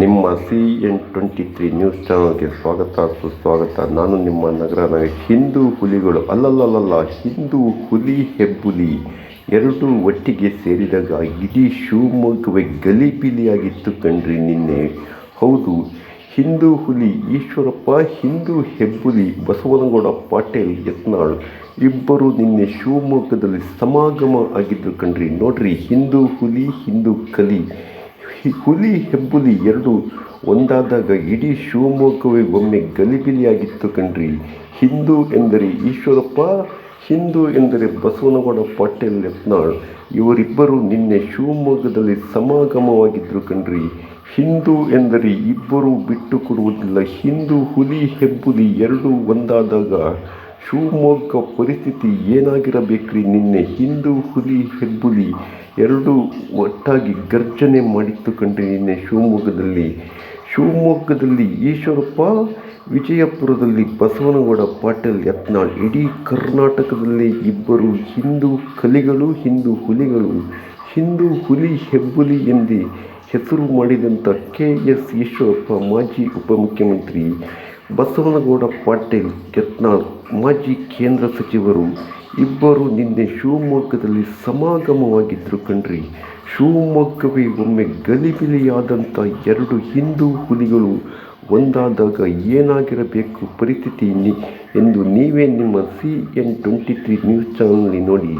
ನಿಮ್ಮ C N twenty three news ಚಾನಲ್ಗೆ ಸ್ವಾಗತ, ಸುಸ್ವಾಗತ. ನಾನು ನಿಮ್ಮ ನಗರ ನಗರ ಹಿಂದೂ ಹುಲಿಗಳು ಅಲ್ಲಲ್ಲಲ್ಲ ಹಿಂದೂ ಹುಲಿ ಹೆಬ್ಬುಲಿ ಎರಡೂ ಒಟ್ಟಿಗೆ ಸೇರಿದಾಗ ಇಡೀ ಶಿವಮೊಗ್ಗವೇ ಗಲಿಬಿಲಿಯಾಗಿತ್ತು ಕಣ್ರಿ ನಿನ್ನೆ. ಹೌದು, ಹಿಂದೂ ಹುಲಿ ಈಶ್ವರಪ್ಪ, ಹಿಂದೂ ಹೆಬ್ಬುಲಿ ಬಸವನಗೌಡ, ಪಾಟೀಲ್, ಯತ್ನಾಳ್ ಇಬ್ಬರು ನಿನ್ನೆ ಶಿವಮೊಗ್ಗದಲ್ಲಿ ಸಮಾಗಮ ಆಗಿದ್ದು ಕಣ್ರಿ. ನೋಡ್ರಿ, ಹಿಂದೂ ಹುಲಿ, ಹಿಂದೂ ಕಲಿ ಹುಲಿ ಹೆಬ್ಬುಲಿ ಎರಡು ಒಂದಾದಾಗ ಇಡೀ ಶಿವಮೊಗ್ಗವೇ ಒಮ್ಮೆ ಗಲಿಬಿಲಿಯಾಗಿತ್ತು ಕಣ್ರಿ. ಹಿಂದೂ ಎಂದರೆ ಈಶ್ವರಪ್ಪ, ಹಿಂದೂ ಎಂದರೆ ಬಸವನಗೌಡ ಪಾಟೀಲ್ ಯತ್ನಾಳ್ ಇವರಿಬ್ಬರು ನಿನ್ನೆ ಶಿವಮೊಗ್ಗದಲ್ಲಿ ಸಮಾಗಮವಾಗಿದ್ದರು ಕಣ್ರಿ. ಹಿಂದೂ ಎಂದರೆ ಇಬ್ಬರು ಬಿಟ್ಟು ಕೊಡುವುದಿಲ್ಲ. ಹಿಂದೂ ಹುಲಿ ಹೆಬ್ಬುಲಿ ಎರಡು ಒಂದಾದಾಗ ಶಿವಮೊಗ್ಗ ಪರಿಸ್ಥಿತಿ ಏನಾಗಿರಬೇಕ್ರಿ? ನಿನ್ನೆ ಹಿಂದೂ ಹುಲಿ, ಹೆಬ್ಬುಲಿ ಎರಡೂ ಒಟ್ಟಾಗಿ ಗರ್ಜನೆ ಮಾಡಿತ್ತು ಕಂಡ್ರಿ ನಿನ್ನೆ ಶಿವಮೊಗ್ಗದಲ್ಲಿ. ಶಿವಮೊಗ್ಗದಲ್ಲಿ ಈಶ್ವರಪ್ಪ, ವಿಜಯಪುರದಲ್ಲಿ ಬಸವನಗೌಡ, ಪಾಟೀಲ್, ಯತ್ನಾಳ್, ಇಡೀ ಕರ್ನಾಟಕದಲ್ಲಿ ಇಬ್ಬರು ಹಿಂದೂ ಕಲಿಗಳು, ಹಿಂದೂ ಹುಲಿಗಳು, ಹಿಂದೂ ಹುಲಿ, ಹೆಬ್ಬುಲಿ ಎಂದೇ ಹೆಸರು ಮಾಡಿದಂಥ ಕೆ ಎಸ್ ಈಶ್ವರಪ್ಪ ಮಾಜಿ ಉಪಮುಖ್ಯಮಂತ್ರಿ. ಬಸವನಗೌಡ ಪಾಟೀಲ್ ಯತ್ನಾಳ್ ಮಾಜಿ ಕೇಂದ್ರ ಸಚಿವರು ಇಬ್ಬರು ನಿನ್ನೆ ಶಿವಮೊಗ್ಗದಲ್ಲಿ ಸಮಾಗಮವಾಗಿದ್ದರು ಕಣ್ರಿ. ಶಿವಮೊಗ್ಗವೇ ಒಮ್ಮೆ ಗಲಿಬಿಲಿಯಾದಂಥ ಎರಡು ಹಿಂದೂ ಹುಲಿಗಳು ಒಂದಾದಾಗ ಏನಾಗಿರಬೇಕು ಪರಿಸ್ಥಿತಿ ಎಂದು ನೀವೇ ನಿಮ್ಮ C N twenty three news ಚಾನಲ್ನಲ್ಲಿ ನೋಡಿ.